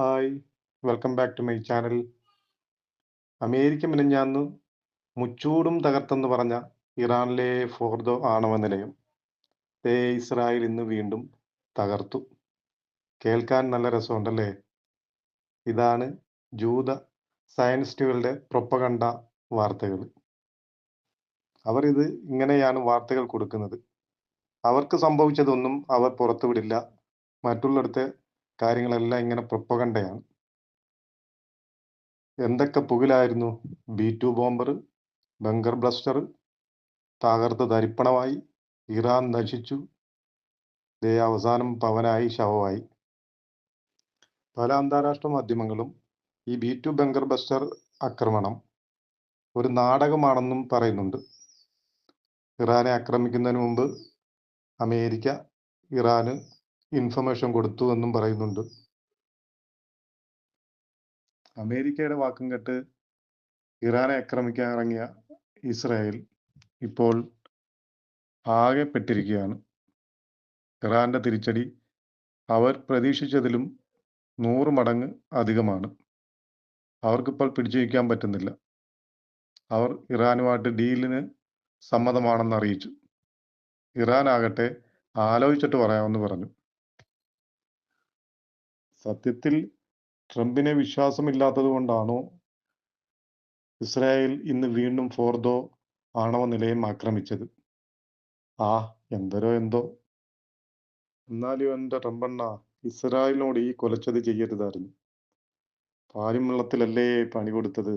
Hi welcome back to my channel America മിനിഞ്ഞാന്ന് മുച്ചൂടും തകർത്തെന്ന് പറഞ്ഞ ഇറാനിലെ ഫോർദോ ആണവ നിലയം. ദേ ഇസ്രായേൽ ഇന്ന് വീണ്ടും തകർത്തു. കേൾക്കാൻ നല്ല രസമുണ്ടല്ലേ? ഇതാണ് ജൂത സയൻസിസ്റ്റുകളുടെ പ്രൊപ്പകണ്ട വാർത്തകൾ. അവർ ഇത് ഇങ്ങനെയാണ് വാർത്തകൾ കൊടുക്കുന്നത്. അവർക്ക് സംഭവിച്ചതൊന്നും അവർ പുറത്തുവിടില്ല. മറ്റുള്ളിടത്തെ കാര്യങ്ങളെല്ലാം ഇങ്ങനെ പ്രൊപ്പകണ്ടയാണ് എന്തൊക്കെ പുകിലായിരുന്നു? B two bomber bunker buster തകർത്ത് തരിപ്പണമായി ഇറാൻ നശിച്ചു ദേ അവസാനം പവനായി ശവമായി. പല അന്താരാഷ്ട്ര മാധ്യമങ്ങളും ഈ ബി ടു ബങ്കർ ബസ്റ്റർ ആക്രമണം ഒരു നാടകമാണെന്നും പറയുന്നുണ്ട്. ഇറാനെ ആക്രമിക്കുന്നതിന് മുമ്പ് അമേരിക്ക ഇറാന് ഇൻഫർമേഷൻ കൊടുത്തു എന്നും പറയുന്നുണ്ട്. അമേരിക്കയുടെ വാക്കും കെട്ട് ഇറാനെ ആക്രമിക്കാൻ ഇറങ്ങിയ ഇസ്രായേൽ ഇപ്പോൾ ആകെ പെട്ടിരിക്കുകയാണ് ഇറാന്റെ തിരിച്ചടി അവർ പ്രതീക്ഷിച്ചതിലും നൂറ് മടങ്ങ് അധികമാണ്. അവർക്കിപ്പോൾ പിടിച്ചു വയ്ക്കാൻ പറ്റുന്നില്ല. അവർ ഇറാനുമായിട്ട് ഡീലിന് സമ്മതമാണെന്ന് അറിയിച്ചു ഇറാൻ ആകട്ടെ ആലോചിച്ചിട്ട് പറയാമെന്ന് പറഞ്ഞു. സത്യത്തിൽ ട്രംപിനെ വിശ്വാസമില്ലാത്തത് കൊണ്ടാണോ ഇസ്രായേൽ ഇന്ന് വീണ്ടും ഫോർദോ ആണവ നിലയം ആക്രമിച്ചത്? ആ എന്തരോ എന്തോ. എന്നാലും എന്റെ ട്രംപണ്ണ ഇസ്രായേലിനോട് ഈ കൊലച്ചത് ചെയ്യരുതായിരുന്നു. പാലും വെള്ളത്തിലല്ലേ പണി കൊടുത്തത്?